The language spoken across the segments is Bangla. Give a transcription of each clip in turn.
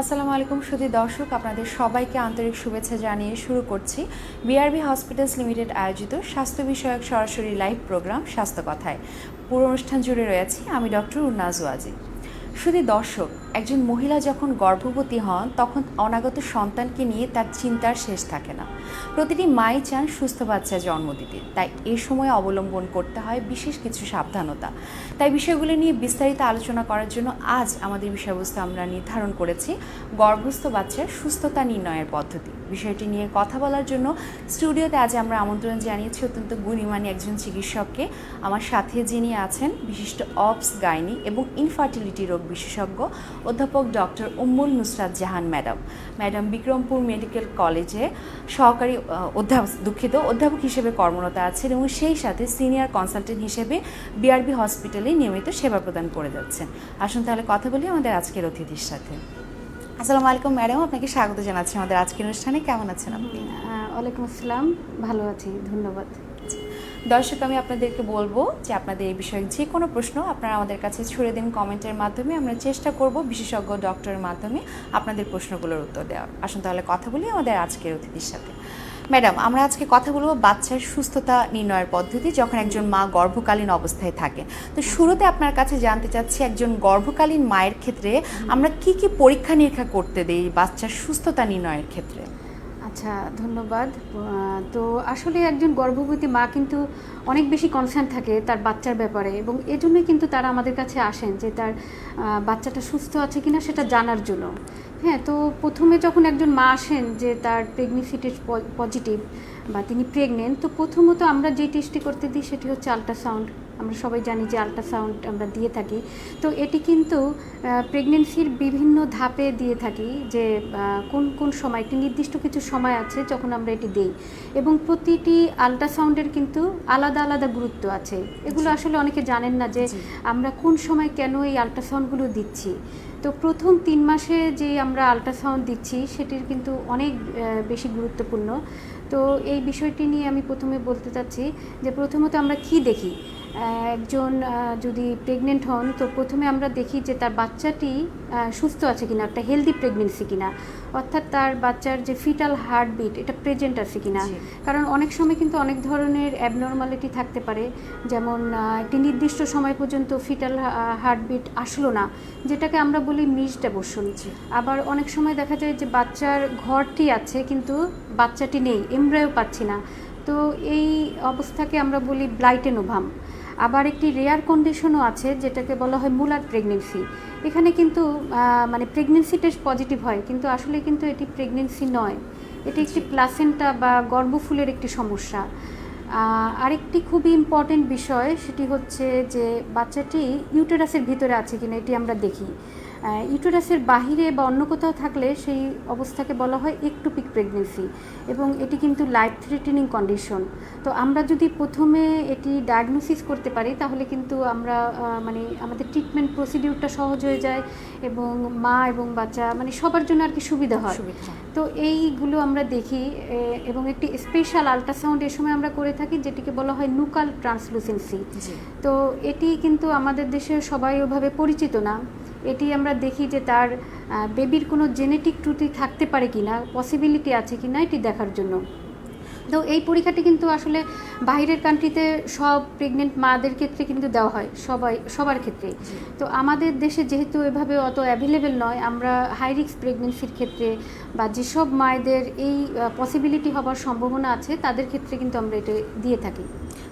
আসসালামু আলাইকুম সুধী দর্শক, আপনাদের সবাইকে আন্তরিক শুভেচ্ছা জানিয়ে শুরু করছি বিআরবি হসপিটালস লিমিটেড আয়োজিত স্বাস্থ্য বিষয়ক সরাসরি লাইভ প্রোগ্রাম স্বাস্থ্য কথায়। পুরো অনুষ্ঠান জুড়ে রয়েছি আমি ডক্টর উন্নাজ ওয়াজি শুধু দর্শক একজন মহিলা যখন গর্ভবতী হন, তখন অনাগত সন্তানকে নিয়ে তার চিন্তার শেষ থাকে না। প্রতিটি মাই চান সুস্থ বাচ্চা জন্ম দিতে। তাই এ সময় অবলম্বন করতে হয় বিশেষ কিছু সাবধানতা। তাই বিষয়গুলো নিয়ে বিস্তারিত আলোচনা করার জন্য আজ আমাদের বিষয়বস্তু আমরা নির্ধারণ করেছি, গর্ভস্থ বাচ্চার সুস্থতা নির্ণয়ের পদ্ধতি। বিষয়টি নিয়ে কথা বলার জন্য স্টুডিওতে আজ আমরা আমন্ত্রণ জানিয়েছি অত্যন্ত গুণীমানী একজন চিকিৎসককে। আমার সাথে যিনি আছেন, বিশিষ্ট অবস গাইনি এবং ইনফার্টিলিটি রোগ বিশেষজ্ঞ অধ্যাপক doctor Ummul Nusrat Jahan, madam. Madam Bikrampur medical কলেজে সহকারী অধ্যাপক, দুঃখিত, অধ্যাপক হিসেবে কর্মরত আছেন এবং সেই সাথে সিনিয়র কনসালটেন্ট হিসেবে বিআরবি হসপিটালে নিয়মিত সেবা প্রদান করে যাচ্ছেন। আসুন তাহলে কথা বলি আমাদের আজকের অতিথির সাথে। আসসালামু আলাইকুম, ম্যাডাম। আপনাকে স্বাগত জানাচ্ছি আমাদের আজকের অনুষ্ঠানে। কেমন আছেন আপনি? ওয়ালাইকুম আসসালাম। ভালো আছি। ধন্যবাদ। দর্শক, আমি আপনাদেরকে বলব যে আপনাদের এই বিষয়ে যে কোনো প্রশ্ন আপনারা আমাদের কাছে ছুড়ে দিন কমেন্টের মাধ্যমে। আমরা চেষ্টা করব বিশেষজ্ঞ ডক্টরের মাধ্যমে আপনাদের প্রশ্নগুলোর উত্তর দেওয়ার। আসুন তাহলে কথা বলি আমাদের আজকের অতিথির সাথে। ম্যাডাম, আমরা আজকে কথা বলব বাচ্চার সুস্থতা নির্ণয়ের পদ্ধতি, যখন একজন মা গর্ভকালীন অবস্থায় থাকে। তো শুরুতে আপনার কাছে জানতে চাচ্ছি, একজন গর্ভকালীন মায়ের ক্ষেত্রে আমরা কি কি পরীক্ষা নিরীক্ষা করতে দেই বাচ্চার সুস্থতা নির্ণয়ের ক্ষেত্রে? আচ্ছা ধন্যবাদ। তো আসলে একজন গর্ভবতী মা কিন্তু অনেক বেশি কনসার্ন থাকে তার বাচ্চার ব্যাপারে এবং এজন্যই কিন্তু তারা আমাদের কাছে আসেন যে তার বাচ্চাটা সুস্থ আছে কিনা সেটা জানার জন্য। হ্যাঁ তো প্রথমে যখন একজন মা আসেন যে তার প্রেগনেন্সি টেস্ট পজিটিভ বা তিনি প্রেগনেন্ট তো প্রথমত আমরা যে টেস্টটি করতে দিই সেটি হচ্ছে আল্ট্রাসাউন্ড আমরা সবাই জানি যে আল্ট্রাসাউন্ড আমরা দিয়ে থাকি। তো এটি কিন্তু প্রেগনেন্সির বিভিন্ন ধাপে দিয়ে থাকি যে কোন কোন সময় একটি নির্দিষ্ট কিছু সময় আছে যখন আমরা এটি দেই। এবং প্রতিটি আল্ট্রাসাউন্ডের কিন্তু আলাদা আলাদা গুরুত্ব আছে। এগুলো আসলে অনেকে জানেন না যে আমরা কোন সময় কেন এই আল্ট্রাসাউন্ডগুলো দিচ্ছি। তো প্রথম তিন মাসে যে আমরা আল্ট্রাসাউন্ড দিচ্ছি সেটির কিন্তু অনেক বেশি গুরুত্বপূর্ণ। তো এই বিষয়টি নিয়ে আমি প্রথমে বলতে চাচ্ছি যে প্রথমত আমরা কি দেখি? একজন যদি প্রেগনেন্ট হন, তো প্রথমে আমরা দেখি যে তার বাচ্চাটি সুস্থ আছে কিনা, একটা হেলদি প্রেগনেন্সি কিনা। অর্থাৎ তার বাচ্চার যে ফিটাল হার্টবিট এটা প্রেজেন্ট আছে কিনা। কারণ অনেক সময় কিন্তু অনেক ধরনের অ্যাবনর্মালিটি থাকতে পারে। যেমন একটি নির্দিষ্ট সময় পর্যন্ত ফিটাল হার্টবিট আসলো না যেটাকে আমরা বলি মিসড অ্যাবর্শন। আবার অনেক সময় দেখা যায় যে বাচ্চার ঘরটি আছে কিন্তু বাচ্চাটি নেই এমব্রায়ও পাচ্ছি না। তো এই অবস্থাকে আমরা বলি ব্লাইটেনোভাম আবার একটি রেয়ার কন্ডিশনও আছে, যেটাকে বলা হয় মুলার প্রেগনেন্সি এখানে কিন্তু মানে প্রেগনেন্সি টেস্ট পজিটিভ হয়, কিন্তু আসলে কিন্তু এটি প্রেগনেন্সি নয়। এটি একটি প্লাসেন্টা বা গর্ভফুলের একটি সমস্যা। আরেকটি খুবই ইম্পর্টেন্ট বিষয়, সেটি হচ্ছে যে বাচ্চাটি ইউটেরাসের ভিতরে আছে কিনা, এটি আমরা দেখি। ইউটেরাসের বাহিরে বা অন্য কোথাও থাকলে সেই অবস্থাকে বলা হয় একটুপিক প্রেগনেন্সি এবং এটি কিন্তু লাইফ থ্রেটেনিং কন্ডিশন তো আমরা যদি প্রথমে এটি ডায়াগনোসিস করতে পারি তাহলে কিন্তু আমরা মানে আমাদের ট্রিটমেন্ট প্রসিডিউরটা সহজ হয়ে যায় এবং মা এবং বাচ্চা মানে সবার জন্য আর কি সুবিধা হয়। তো এইগুলো আমরা দেখি এবং একটি স্পেশাল আল্ট্রাসাউন্ড এ সময় আমরা করে থাকি যেটিকে বলা হয় নুকাল ট্রান্সলুসেন্সি তো এটি কিন্তু আমাদের দেশে সবাই ওভাবে পরিচিত না। এটি আমরা দেখি যে তার বেবির কোনো জেনেটিক ত্রুটি থাকতে পারে কি না পসিবিলিটি আছে কি না এটি দেখার জন্য। তো এই পরীক্ষাটি কিন্তু আসলে বাইরের কান্ট্রিতে সব প্রেগনেন্ট মাদের ক্ষেত্রে কিন্তু দেওয়া হয়, সবাই, সবার ক্ষেত্রে তো আমাদের দেশে যেহেতু এভাবে অত অ্যাভেলেবেল নয়, আমরা হাই রিক্স প্রেগনেন্সির ক্ষেত্রে বা যেসব মায়েদের এই পসিবিলিটি হবার সম্ভাবনা আছে, তাদের ক্ষেত্রে কিন্তু আমরা এটা দিয়ে থাকি।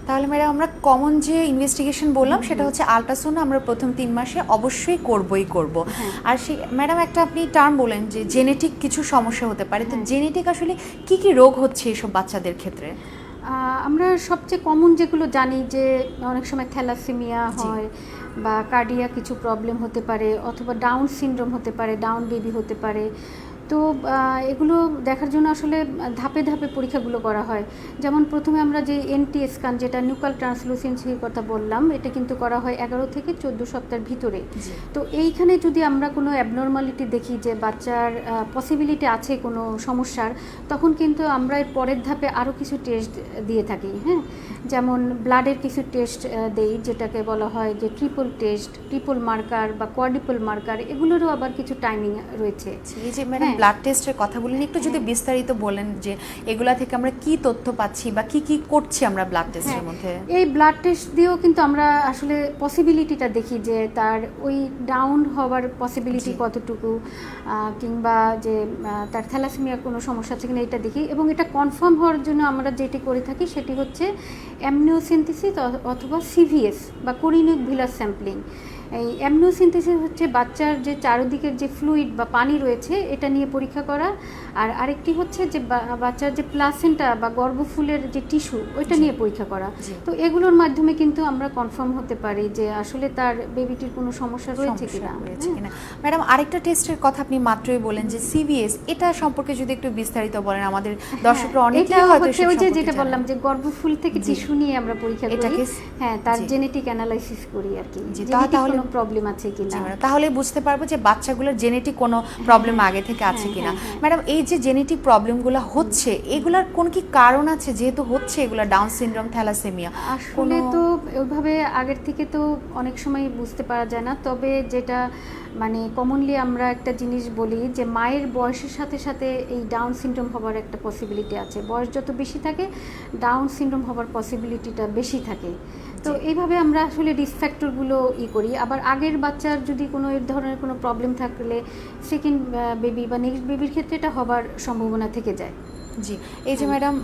তাহলে ম্যাডাম আমরা কমন যে ইনভেস্টিগেশন বললাম সেটা হচ্ছে আল্ট্রাসাউন্ড আমরা প্রথম তিন মাসে অবশ্যই করবই করব হ্যাঁ। আর সেই ম্যাডাম একটা আপনি টার্ম বলেন যে জেনেটিক কিছু সমস্যা হতে পারে তো হ্যাঁ। জেনেটিক আসলে কি কি রোগ হচ্ছে এসব বাচ্চাদের ক্ষেত্রে আমরা সবচেয়ে কমন যেগুলো জানি যে অনেক সময় থ্যালাসেমিয়া হয় বা কার্ডিয়া কিছু প্রবলেম হতে পারে অথবা ডাউন সিনড্রোম হতে পারে ডাউন বেবি হতে পারে তো এগুলো দেখার জন্য আসলে ধাপে ধাপে পরীক্ষাগুলো করা হয়। যেমন প্রথমে আমরা যে এনটি স্ক্যান যেটা নিউকাল ট্রান্সলুসেন্সির কথা বললাম এটা কিন্তু করা হয় এগারো থেকে চোদ্দ সপ্তাহের ভিতরে। তো এইখানে যদি আমরা কোনো অ্যাবনর্মালিটি দেখি যে বাচ্চার পসিবিলিটি আছে কোনো সমস্যার তখন কিন্তু আমরা এর পরের ধাপে আরও কিছু টেস্ট দিয়ে থাকি হ্যাঁ? যেমন ব্লাডের কিছু টেস্ট দেই যেটাকে বলা হয় যে ট্রিপল টেস্ট ট্রিপল মার্কার বা কোয়াডিপল মার্কার এগুলোরও আবার কিছু টাইমিং রয়েছে। ব্লাড টেস্টের কথা বলেন একটু যদি বিস্তারিত বলেন যে এগুলা থেকে আমরা কি তথ্য পাচ্ছি বা কি কি করছি আমরা ব্লাড টেস্টের হ্যাঁ। মধ্যে এই ব্লাড টেস্ট দিয়েও কিন্তু আমরা আসলে পসিবিলিটিটা দেখি যে তার ওই ডাউন হওয়ার পসিবিলিটি কতটুকু কিংবা যে তার থ্যালাসেমিয়া কোনো সমস্যা আছে কিনা এটা দেখি এবং এটা কনফার্ম হওয়ার জন্য আমরা যেটি করে থাকি সেটি হচ্ছে অ্যামনিওসিনথিসিস অথবা সিভিএস বা কোরিনিক ভিলাস স্যাম্পলিং এই অ্যামনিওসিনথিসিস হচ্ছে বাচ্চার যে চারিদিকের যে ফ্লুইড বা পানি রয়েছে এটা নিয়ে পরীক্ষা করা। আর আরেকটি হচ্ছে যে বাচ্চার যে প্লাসেন্টা বা গর্ভফুলের যে টিস্যু ওইটা নিয়ে পরীক্ষা করা। তো এগুলোর মাধ্যমে কিন্তু আমরা কনফার্ম হতে পারি যে আসলে তার বেবিটির কোনো সমস্যা রয়েছে কিনা হ্যাঁ। কিনা। ম্যাডাম আরেকটা টেস্টের কথা আপনি মাত্রই বলেন যে সিভিএস এটা সম্পর্কে যদি একটু বিস্তারিত বলেন আমাদের দর্শকরা অনেকটা হয়তো হচ্ছে ওই যে যেটা বললাম যে গর্ভফুল থেকে টিস্যু নিয়ে আমরা পরীক্ষা করি। হ্যাঁ তার জেনেটিক অ্যানালাইসিস করি আর কি। তাহলে- কোনো প্রবলেম আছে কিনা? তাহলে বুঝতে পারব যে বাচ্চাগুলোর জেনেটিক কোনো প্রবলেম আগে থেকে আছে হ্যাঁ, কিনা। হ্যাঁ, হ্যাঁ। ম্যাডাম এই যে জেনেটিক প্রবলেমগুলো হচ্ছে এগুলার কোন কি কারণ আছে? যেহেতু হচ্ছে এগুলা ডাউন সিনড্রোম থ্যালাসেমিয়া আসলে তো ওইভাবে আগের থেকে তো অনেক সময় বুঝতে পারা যায় না। তবে যেটা মানে কমনলি আমরা একটা জিনিস বলি যে মায়ের বয়সের সাথে সাথে এই ডাউন সিনড্রোম হবার একটা পসিবিলিটি আছে। বয়স যত বেশি থাকে ডাউন সিনড্রোম হবার পসিবিলিটিটা বেশি থাকে। তো এইভাবে আমরা আসলে ডিসফ্যাক্টরগুলো ফ্যাক্টরগুলো ই করি। আবার আগের বাচ্চার যদি কোনো এর ধরনের কোনো প্রবলেম থাকলে সেকেন্ড বেবি বা নেক্সট বেবির ক্ষেত্রে এটা হবার সম্ভাবনা থেকে যায়। জি এই যে ম্যাডাম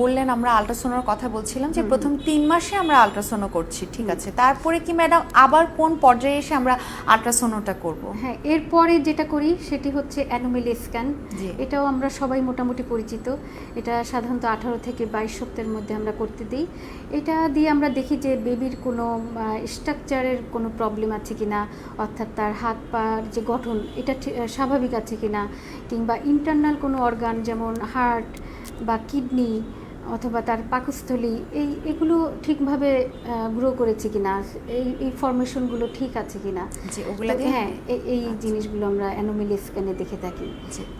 বললেন আমরা আলট্রাসোনোর কথা বলছিলাম যে প্রথম তিন মাসে আমরা আলট্রাসোনো করছি ঠিক আছে? তারপরে কি ম্যাডাম আবার কোন পর্যায়ে এসে আমরা আলট্রাসোনোটা করব? হ্যাঁ এরপরে যেটা করি সেটি হচ্ছে অ্যানোমেলি স্ক্যান। এটাও আমরা সবাই মোটামুটি পরিচিত। এটা সাধারণত আঠারো থেকে বাইশ সপ্তাহের মধ্যে আমরা করতে দিই। এটা দিয়ে আমরা দেখি যে বেবির কোনো স্ট্রাকচারের কোনো প্রবলেম আছে কি না অর্থাৎ তার হাত পার যে গঠন এটা স্বাভাবিক আছে কিনা কিংবা ইন্টারনাল কোনো অর্গান যেমন হার্ট বা কিডনি অথবা তার পাকস্থলী এই এগুলো ঠিকভাবে গ্রো করেছে কিনা এই এই ফরমেশনগুলো ঠিক আছে কিনা? হ্যাঁ এই জিনিসগুলো আমরা অ্যানোমেলি স্ক্যানে দেখে থাকি।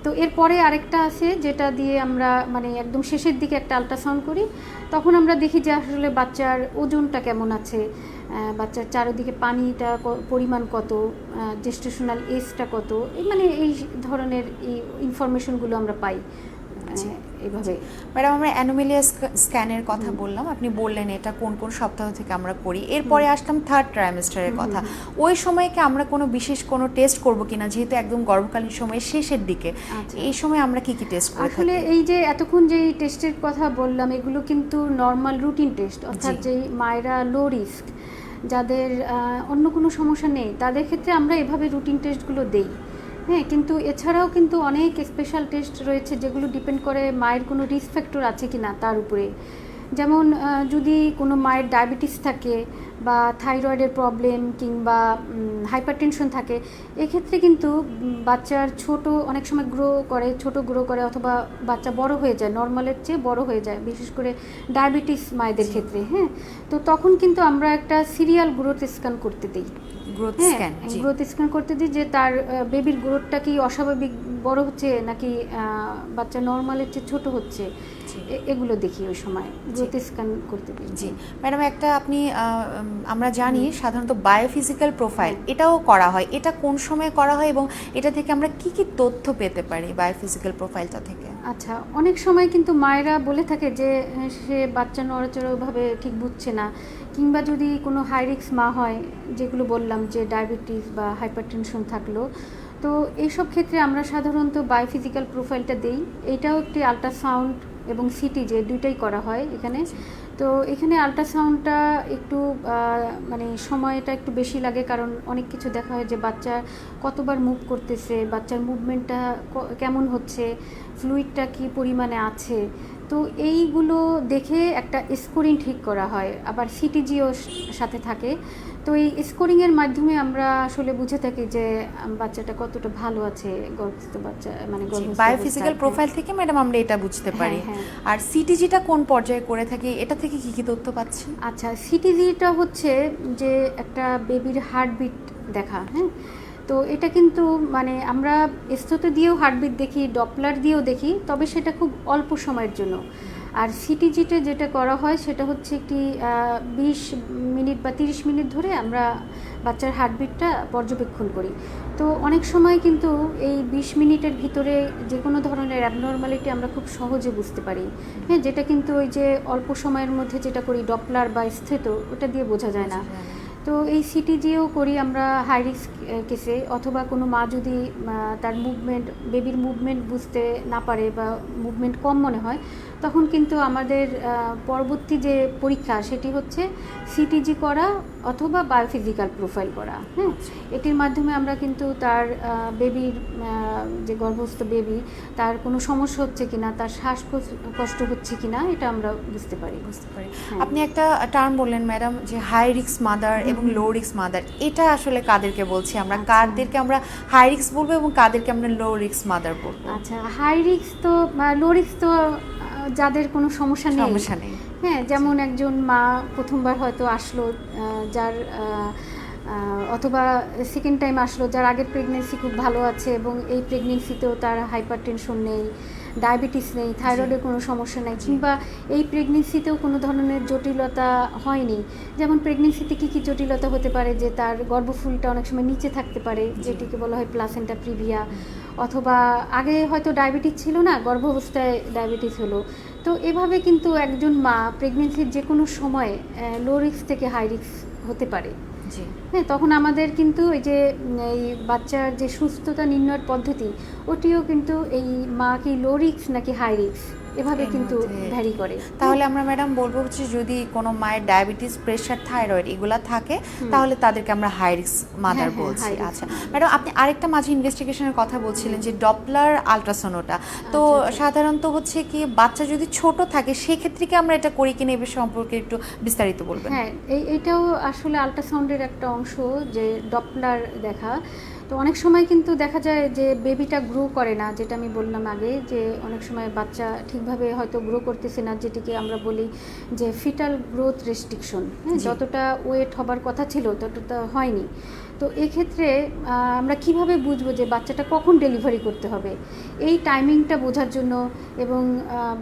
তো এরপরে আরেকটা আছে যেটা দিয়ে আমরা মানে একদম শেষের দিকে একটা আল্ট্রাসাউন্ড করি তখন আমরা দেখি যে আসলে বাচ্চার ওজনটা কেমন আছে বাচ্চার চারিদিকে পানিটা পরিমাণ কত জেস্টেশনাল এজটা কত মানে এই ধরনের এই ইনফরমেশনগুলো আমরা পাই। আহ, এইভাবে। ম্যাডাম আমরা অ্যানোমেলিয়া স্ক্যানের কথা বললাম। আপনি বললেন এটা কোন কোন সপ্তাহ থেকে আমরা করি। এরপরে আসলাম থার্ড ট্রাইমেস্টারের কথা। ওই সময় কি আমরা কোনো বিশেষ কোনো টেস্ট করব কিনা যেহেতু একদম গর্ভকালীন সময়ের শেষের দিকে। আচ্ছা। এই সময় আমরা কি কি টেস্ট করে আসলে এই যে এতক্ষণ যে টেস্টের কথা বললাম এগুলো কিন্তু নর্মাল রুটিন টেস্ট অর্থাৎ জি। যে মায়েরা লো রিস্ক যাদের অন্য কোনো সমস্যা নেই তাদের ক্ষেত্রে আমরা এভাবে রুটিন টেস্টগুলো দেই। হ্যাঁ কিন্তু এছাড়াও কিন্তু অনেক স্পেশাল টেস্ট রয়েছে যেগুলো ডিপেন্ড করে মায়ের কোনো রিস্ক ফ্যাক্টর আছে কি না তার উপরে। যেমন যদি কোনো মায়ের ডায়াবেটিস থাকে বা থাইরয়েডের প্রবলেম কিংবা হাইপারটেনশন থাকে এক্ষেত্রে কিন্তু বাচ্চার ছোট অনেক সময় গ্রো করে ছোট গ্রো করে অথবা বাচ্চা বড় হয়ে যায় নর্মালের চেয়ে বড় হয়ে যায় বিশেষ করে ডায়াবেটিস মায়েদের ক্ষেত্রে হ্যাঁ। তো তখন কিন্তু আমরা একটা সিরিয়াল গ্রোথ স্ক্যান করতে দিই। গ্রোথ হ্যাঁ স্ক্যান গ্রোথ স্ক্যান করতে দিই যে তার বেবির গ্রোথটা কি অস্বাভাবিক বড় হচ্ছে নাকি বাচ্চা নর্মালের চেয়ে ছোট হচ্ছে? এগুলো দেখি ওই সময় গ্রোথ স্ক্যান করতে দিই। জি। ম্যাডাম একটা আপনি আমরা জানি সাধারণত বায়োফিজিক্যাল প্রোফাইল এটাও করা হয়। এটা কোন সময় করা হয় এবং এটা থেকে আমরা কি কি তথ্য পেতে পারি বায়োফিজিক্যাল প্রোফাইলটা থেকে? আচ্ছা অনেক সময় কিন্তু মায়েরা বলে থাকে যে সে বাচ্চা নড়াচড়া ওইভাবে ঠিক বুঝছে না। কিংবা যদি কোনো হাই রিক্স মা হয়, যেগুলো বললাম যে ডায়াবেটিস বা হাইপারটেনশন থাকল, তো এইসব ক্ষেত্রে আমরা সাধারণত বায়োফিজিক্যাল প্রোফাইলটা দেই। এটাও একটি আল্ট্রাসাউন্ড এবং সিটি যে দুইটাই করা হয় এখানে। তো এখানে আল্ট্রাসাউন্ডটা একটু মানে সময়টা একটু বেশি লাগে কারণ অনেক কিছু দেখা হয় যে বাচ্চা কতবার মুভ করতেছে, বাচ্চার মুভমেন্টটা কেমন হচ্ছে ফ্লুইডটা কি পরিমাণে আছে তো এইগুলো দেখে একটা স্কোরিং ঠিক করা হয়। আবার সিটিজিও সাথে থাকে। তো এই স্কোরিংয়ের মাধ্যমে আমরা আসলে বুঝে থাকি যে বাচ্চাটা কতটা ভালো আছে গর্ভস্থ বাচ্চা মানে বায়োফিজিক্যাল প্রোফাইল থেকে ম্যাডাম আমরা এটা বুঝতে পারি। হ্যাঁ। আর সিটিজিটা কোন পর্যায়ে করে থাকি এটা থেকে কি কি তথ্য পাচ্ছি? আচ্ছা সিটিজিটা হচ্ছে যে একটা বেবির হার্টবিট দেখা হ্যাঁ? তো এটা কিন্তু মানে আমরা স্থত দিয়েও হার্টবিট দেখি ডপলার দিয়েও দেখি, তবে সেটা খুব অল্প সময়ের জন্য। আর সিটিজিতে যেটা করা হয়, সেটা হচ্ছে একটি বিশ মিনিট বা তিরিশ মিনিট ধরে আমরা বাচ্চার হার্টবিটটা পর্যবেক্ষণ করি। তো অনেক সময় কিন্তু এই বিশ মিনিটের ভিতরে যে কোনো ধরনের অ্যাবনর্মালিটি আমরা খুব সহজে বুঝতে পারি। হ্যাঁ যেটা কিন্তু ওই যে অল্প সময়ের মধ্যে যেটা করি ডপলার বা স্থেত, ওটা দিয়ে বোঝা যায় না। তো এই সিটিজিও করি আমরা হাই রিস্ক কেসে অথবা কোনো মা যদি তার মুভমেন্ট বেবির মুভমেন্ট বুঝতে না পারে বা মুভমেন্ট কম মনে হয় তখন কিন্তু আমাদের পরবর্তী যে পরীক্ষা সেটি হচ্ছে সিটিজি করা অথবা বায়োফিজিক্যাল প্রোফাইল করা হ্যাঁ এটির মাধ্যমে আমরা কিন্তু তার বেবির যে গর্ভস্থ বেবি তার কোনো সমস্যা হচ্ছে কিনা তার শ্বাস কষ্ট হচ্ছে কিনা এটা আমরা বুঝতে পারি। বুঝতে পারি। হ্যাঁ। আপনি একটা টার্ম বললেন ম্যাডাম যে হাই রিক্স মাদার এবং লো রিক্স মাদার এটা আসলে কাদেরকে বলছি আমরা? আচ্ছা। কাদেরকে আমরা হাই রিক্স বলব এবং কাদেরকে আমরা লো রিক্স মাদার বলব? আচ্ছা হাই রিক্স তো লো রিক্স তো যাদের কোনো সমস্যা নেই। সমস্যা নেই। হ্যাঁ যেমন একজন মা প্রথমবার হয়তো আসলো যার অথবা সেকেন্ড টাইম আসলো যার আগের প্রেগনেন্সি খুব ভালো আছে এবং এই প্রেগনেন্সিতেও তার হাইপার টেনশন নেই ডায়াবেটিস নেই থাইরয়েডের কোনো সমস্যা নেই কিংবা এই প্রেগনেন্সিতেও কোনো ধরনের জটিলতা হয়নি। যেমন প্রেগনেন্সিতে কী কী জটিলতা হতে পারে যে তার গর্ভফুলটা অনেক সময় নিচে থাকতে পারে যেটিকে বলা হয় প্লাসেন্টা প্রিভিয়া অথবা আগে হয়তো ডায়াবেটিস ছিল না গর্ভাবস্থায় ডায়াবেটিস হলো। তো এভাবে কিন্তু একজন মা প্রেগনেন্সির যে কোনো সময় লো রিস্ক থেকে হাই রিস্ক হতে পারে। হ্যাঁ তখন আমাদের কিন্তু ওই যে এই বাচ্চার যে সুস্থতা নির্ণয়ের পদ্ধতি ওটিও কিন্তু এই মা কি লো রিক্স নাকি হাই রিস্ক এভাবে কিন্তু ভ্যারি করে। তাহলে আমরা ম্যাডাম বলব হচ্ছে যদি কোনো মায়ের ডায়াবেটিস প্রেশার থাইরয়েড এগুলা থাকে তাহলে তাদেরকে আমরা হাই রিস্ক মাদার বলছি। আচ্ছা। ম্যাডাম আপনি আরেকটা মাঝে ইনভেস্টিগেশনের কথা বলছিলেন যে ডপলার আলট্রাসোনোটা তো আচ্ছা, আচ্ছা। সাধারণত হচ্ছে কি বাচ্চা যদি ছোট থাকে সেক্ষেত্রে কি আমরা এটা করি কিনা এ বিষয়ে সম্পর্কে একটু বিস্তারিত বলবেন? হ্যাঁ এই এইটাও আসলে আল্ট্রাসাউন্ডের একটা অংশ যে ডপলার দেখা। তো অনেক সময় কিন্তু দেখা যায় যে বেবিটা গ্রো করে না যেটা আমি বললাম আগে যে অনেক সময় বাচ্চা ঠিকভাবে হয়তো গ্রো করতেছে না যেটিকে আমরা বলি যে ফিটাল গ্রোথ রেস্ট্রিকশন হ্যাঁ যতটা ওয়েট হবার কথা ছিল ততটা হয়নি। তো এক্ষেত্রে আমরা কীভাবে বুঝব যে বাচ্চাটা কখন ডেলিভারি করতে হবে? এই টাইমিংটা বোঝার জন্য এবং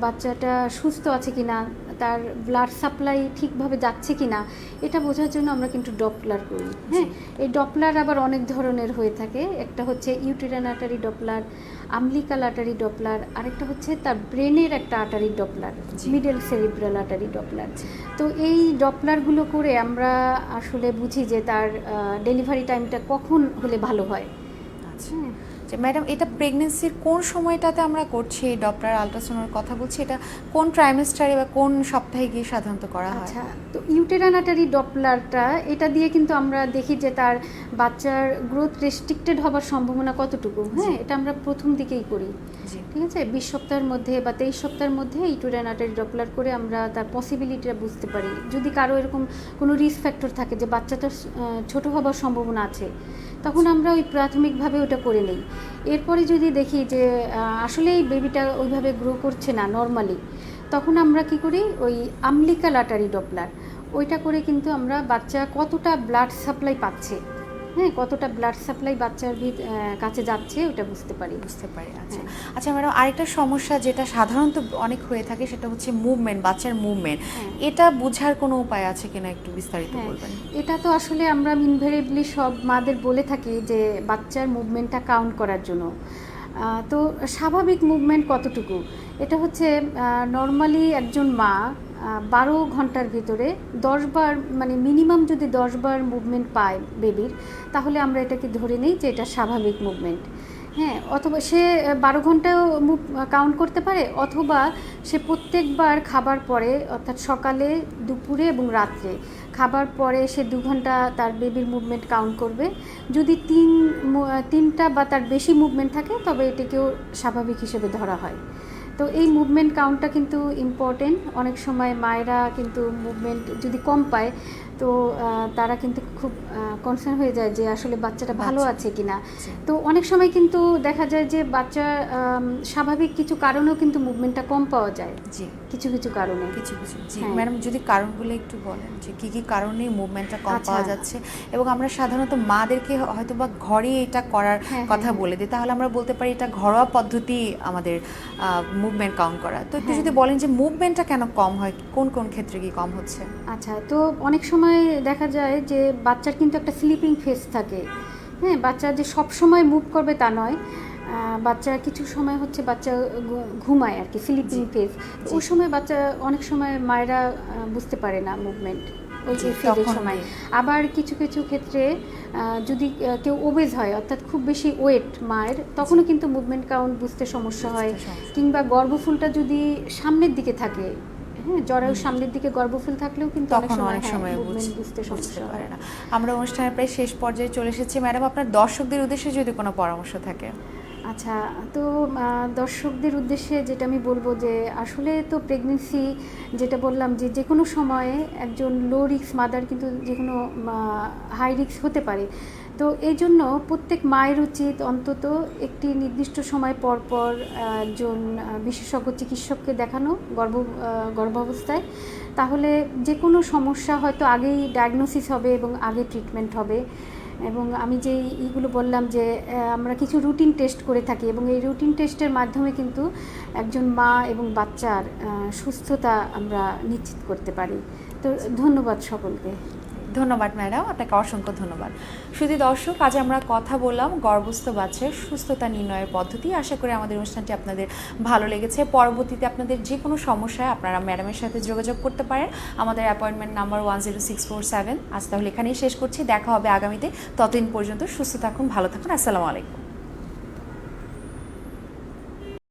বাচ্চাটা সুস্থ আছে কিনা তার ব্লাড সাপ্লাই ঠিকভাবে যাচ্ছে কিনা এটা বোঝার জন্য আমরা কিন্তু ডপলার করি। হ্যাঁ এই ডপলার আবার অনেক ধরনের হয়ে থাকে। একটা হচ্ছে uterine artery Doppler umbilical artery Doppler আরেকটা হচ্ছে তার ব্রেনের একটা artery doppler. Middle cerebral artery doppler তো এই ডপলারগুলো করে আমরা আসলে বুঝি যে তার ডেলিভারি টাইমটা কখন হলে ভালো হয়। আচ্ছা। হ্যাঁ যে ম্যাডাম এটা প্রেগনেন্সির কোন সময়টাতে আমরা করছি? এই ডপলার আলট্রাসোনোর কথা বলছি এটা কোন ট্রাইমেস্টারে বা কোন সপ্তাহে গিয়ে সাধারণত করা হয়? আচ্ছা তো ইউটেরানাটারি ডপলারটা এটা দিয়ে কিন্তু আমরা দেখি যে তার বাচ্চার গ্রোথ রেস্ট্রিক্টেড হবার সম্ভাবনা কতটুকু? হ্যাঁ এটা আমরা প্রথম দিকেই করি। ঠিক আছে? বিশ সপ্তাহের মধ্যে বা তেইশ সপ্তাহের মধ্যে ইউটেরানাটারি ডপলার করে আমরা তার পসিবিলিটিটা বুঝতে পারি। যদি কারও এরকম কোনো রিস্ক ফ্যাক্টর থাকে যে বাচ্চাটার ছোট হবার সম্ভাবনা আছে তখন আমরা ওই প্রাথমিকভাবে ওটা করে নেই। এরপরে যদি দেখি যে আসলেই বেবিটা ওইভাবে গ্রো করছে না নর্মালি তখন আমরা কি করি? ওই আমলিকা লাটারি ডপলার, ওইটা করে কিন্তু আমরা বাচ্চা কতটা ব্লাড সাপ্লাই পাচ্ছে। হ্যাঁ কতটা ব্লাড সাপ্লাই বাচ্চার কাছে যাচ্ছে ওটা বুঝতে পারি। বুঝতে পারি আচ্ছা। হ্যাঁ। আচ্ছা ম্যাডাম আরেকটা সমস্যা যেটা সাধারণত অনেক হয়ে থাকে সেটা হচ্ছে মুভমেন্ট বাচ্চার মুভমেন্ট হ্যাঁ। এটা বোঝার কোনো উপায় আছে কিনা একটু বিস্তারিত হ্যাঁ, বলবেন? এটা তো আসলে আমরা ইনভেরিবলি সব মাদের বলে থাকি যে বাচ্চার মুভমেন্টটা কাউন্ট করার জন্য। তো স্বাভাবিক মুভমেন্ট কতটুকু? এটা হচ্ছে নর্মালি একজন মা বারো ঘণ্টার ভিতরে দশবার মানে মিনিমাম যদি দশবার মুভমেন্ট পায় বেবির তাহলে আমরা এটাকে ধরে নিই যে এটা স্বাভাবিক মুভমেন্ট হ্যাঁ অথবা সে বারো ঘন্টাও মুভ কাউন্ট করতে পারে, অথবা সে প্রত্যেকবার খাবার পরে, অর্থাৎ সকালে, দুপুরে এবং রাত্রে খাবার পরে সে দু ঘণ্টা তার বেবির মুভমেন্ট কাউন্ট করবে। যদি তিন তিনটা বা তার বেশি মুভমেন্ট থাকে, তবে এটিকেও স্বাভাবিক হিসেবে ধরা হয়। তো এই মুভমেন্ট কাউন্টটা কিন্তু ইম্পর্টেন্ট অনেক সময় মায়েরা কিন্তু মুভমেন্ট যদি কম পায় তো তারা কিন্তু খুব কনসার্ন হয়ে যায় যে আসলে বাচ্চাটা ভালো আছে কিনা। জি। তো অনেক সময় কিন্তু দেখা যায় যে বাচ্চা স্বাভাবিক কিছু কারণেও কিন্তু মুভমেন্টটা কম পাওয়া যায়। জি। কিছু কিছু কারণে। কিছু কিছু। জি হ্যাঁ। ম্যাডাম যদি কারণগুলো একটু বলেন যে কি কি কারণে মুভমেন্টটা কম আচ্ছা। পাওয়া যাচ্ছে? এবং আমরা সাধারণত মাদেরকে হয়তো বা ঘরে এটা করার হ্যাঁ, কথা হ্যাঁ, বলে দিই। তাহলে আমরা বলতে পারি এটা ঘরোয়া পদ্ধতি আমাদের মুভমেন্ট কাউন্ট করা। তো একটু। যদি বলেন যে মুভমেন্টটা কেন কম হয়? কোন কোন ক্ষেত্রে কি কম হচ্ছে? আচ্ছা তো অনেক সময় দেখা যায় যে বাচ্চার কিন্তু একটা স্লিপিং ফেস থাকে। হ্যাঁ বাচ্চা যে সব সময় মুভ করবে তা নয়। বাচ্চা কিছু সময় হচ্ছে বাচ্চা ঘুমায় আর কি স্লিপিং ফেস। ওই সময় বাচ্চা অনেক সময় মায়েরা বুঝতে পারে না মুভমেন্ট ওই সময়। আবার কিছু কিছু ক্ষেত্রে যদি কেউ ওবেজ হয় অর্থাৎ খুব বেশি ওয়েট মায়ের তখনও কিন্তু মুভমেন্ট কাউন্ট বুঝতে সমস্যা হয়। কিংবা গর্ভফুলটা যদি সামনের দিকে থাকে হ্যাঁ জরায়ু সামনের দিকে গর্ভফুল থাকলেও কিন্তু তখন অনেক হ্যাঁ, সময় বুঝতে বুঝতে সমস্যা পারে না। আমরা অনুষ্ঠানের প্রায় শেষ পর্যায়ে চলে এসেছি। ম্যাডাম আপনার দর্শকদের উদ্দেশ্যে যদি কোনো পরামর্শ থাকে? আচ্ছা তো দর্শকদের উদ্দেশ্যে যেটা আমি বলব যে আসলে তো প্রেগনেন্সি যেটা বললাম যে যে কোনো সময়ে একজন লো রিস্ক মাদার কিন্তু যে কোনো হাই রিস্ক হতে পারে। তো এই জন্য প্রত্যেক মায়ের উচিত অন্তত একটি নির্দিষ্ট সময় পর পর একজন বিশেষজ্ঞ চিকিৎসককে দেখানো গর্ভ গর্ভাবস্থায়। তাহলে যে কোনো সমস্যা হয়তো আগেই ডায়াগনোসিস হবে এবং আগে ট্রিটমেন্ট হবে। এবং আমি যে এইগুলো বললাম যে আমরা কিছু রুটিন টেস্ট করে থাকি এবং এই রুটিন টেস্টের মাধ্যমে কিন্তু একজন মা এবং বাচ্চার সুস্থতা আমরা নিশ্চিত করতে পারি। তো ধন্যবাদ সকলকে। ধন্যবাদ ম্যাডাম, আপনাকে অসংখ্য ধন্যবাদ। শুধু দর্শক, আজ আমরা কথা বললাম গর্ভস্থ বাচ্চার সুস্থতা নির্ণয়ের পদ্ধতি। আশা করি আমাদের অনুষ্ঠানটি আপনাদের ভালো লেগেছে। পরবর্তীতে আপনাদের যে কোনো সমস্যায় আপনারা ম্যাডামের সাথে যোগাযোগ করতে পারেন। আমাদের appointment number one zero six four seven. আজ তাহলে এখানেই শেষ করছি। দেখা হবে আগামীতে। ততদিন পর্যন্ত সুস্থ থাকুন, ভালো থাকুন। আসসালামু আলাইকুম।